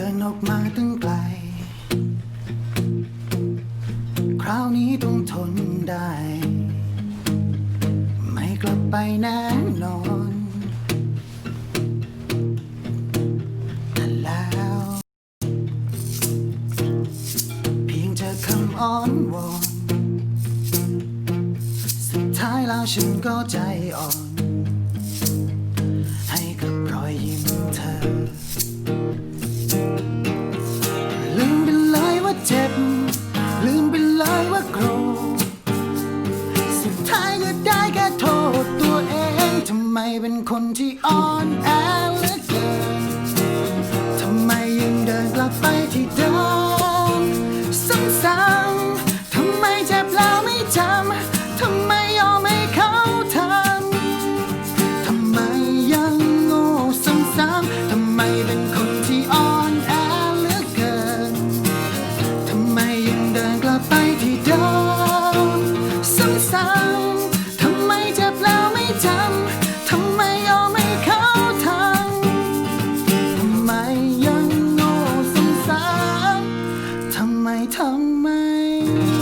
ดินออกมาตั้งไกล คราวนี้ต้องทนได้ ไม่กลับไปแน่นอน แต่แล้ว เพียงเธอคำอ้อนวอน สุดท้ายแล้วฉันก็ใจอ่อน ไมเป็นคนที่อ่อนแอเหลือเกินทำไมยังเดินกลับไปที่เดิมซ้ำๆทำไมเจ็บแล้วไม่จำทำไมยอมให้เขาทำทำไมยังโง่ซ้ำๆทำไมเป็นคนที่อ่อนแอเหลือเกินทำไมยังเดินกลับไปที่เดิมซ้ำๆ mind.